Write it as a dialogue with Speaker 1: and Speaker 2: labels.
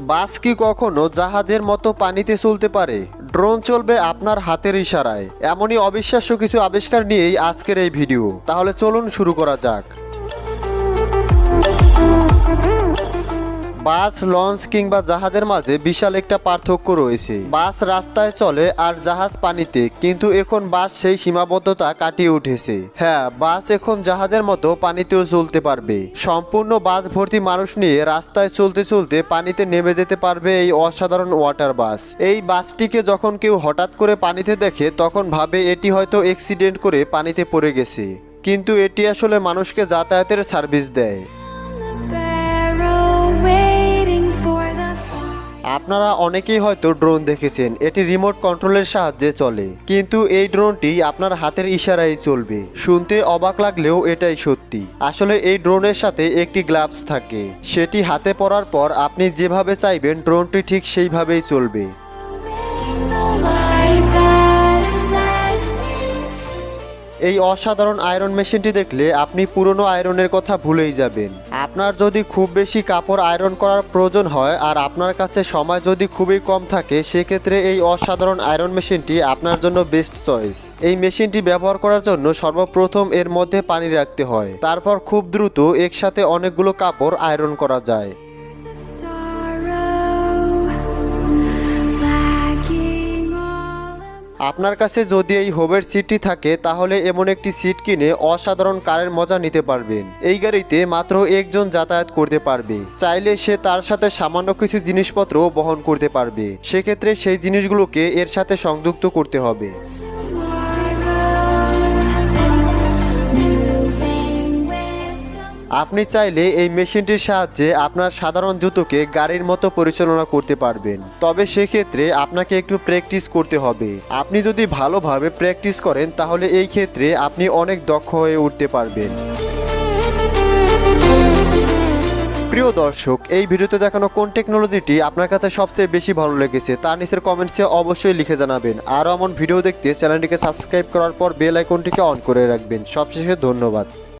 Speaker 1: বাস কি কখনো জাহাজের মতো পানিতে চলতে পারে? ড্রোন চলবে আপনার হাতের ইশারায়। এমনই অবিশ্বাস্য কিছু আবিষ্কার নিয়েই আজকের এই ভিডিও। তাহলে চলুন শুরু করা যাক। বাস, লঞ্চ কিংবা জাহাজের মাঝে বিশাল একটা পার্থক্য রয়েছে। বাস রাস্তায় চলে আর জাহাজ পানিতে, কিন্তু এখন বাস সেই সীমাবদ্ধতা কাটিয়ে উঠেছে। হ্যাঁ বাস এখন জাহাজের মতো পানিতেও চলতে পারবে। সম্পূর্ণ বাস ভর্তি মানুষ নিয়ে রাস্তায় চলতে চলতে পানিতে নেমে যেতে পারবে এই অসাধারণ ওয়াটার বাস। এই বাসটিকে যখন কেউ হঠাৎ করে পানিতে দেখে, তখন ভাবে এটি হয়তো অ্যাক্সিডেন্ট করে পানিতে পড়ে গেছে। কিন্তু এটি আসলে মানুষকে যাতায়াতের সার্ভিস দেয়। আপনারা অনেকেই হয়তো ড্রোন দেখেছেন, এটি রিমোট কন্ট্রোলের সাহায্যে চলে। কিন্তু এই ড্রোনটি আপনার হাতের ইশারায় চলবে। শুনতে অবাক লাগলেও এটাই সত্যি। আসলে এই ড্রোনের সাথে একটি গ্লাভস থাকে। সেটি হাতে পরার পর আপনি যেভাবে চাইবেন ড্রোনটি ঠিক সেইভাবেই চলবে। এই অসাধারণ আয়রন মেশিনটি দেখলে আপনি পুরনো আয়রনের কথা ভুলেই যাবেন। আপনার যদি খুব বেশি কাপড় আয়রন করার প্রয়োজন হয় আর আপনার কাছে সময় যদি খুবই কম থাকে, সেক্ষেত্রে এই অসাধারণ আয়রন মেশিনটি আপনার জন্য বেস্ট চয়েস এই মেশিনটি ব্যবহার করার জন্য সর্বপ্রথম এর মধ্যে পানি রাখতে হয়। তারপর খুব দ্রুত একসাথে অনেকগুলো কাপড় আয়রন করা যায়। আপনার কাছে যদি এই হোবের সিটটি থাকে, তাহলে এমন একটি সিট কিনে অসাধারণ কারের মজা নিতে পারবেন। এই গাড়িতে মাত্র একজন যাতায়াত করতে পারবে। চাইলে সে তার সাথে সামান্য কিছু জিনিসপত্র বহন করতে পারবে। সেক্ষেত্রে সেই জিনিসগুলোকে এর সাথে সংযুক্ত করতে হবে। আপনি চাইলে এই মেশিনটির সাহায্যে আপনার সাধারণ জুতোকে গাড়ির মতো পরিচালনা করতে পারবেন। তবে সেক্ষেত্রে আপনাকে একটু প্র্যাকটিস করতে হবে। আপনি যদি ভালোভাবে প্র্যাকটিস করেন, তাহলে এই ক্ষেত্রে আপনি অনেক দক্ষ হয়ে উঠতে পারবেন। প্রিয় দর্শক, এই ভিডিওতে দেখানো কোন টেকনোলজিটি আপনার কাছে সবচেয়ে বেশি ভালো লেগেছে তার নিচের কমেন্টসে অবশ্যই লিখে জানাবেন। আরও এমন ভিডিও দেখতে চ্যানেলটিকে সাবস্ক্রাইব করার পর বেল আইকনটিকে অন করে রাখবেন। সবশেষে ধন্যবাদ।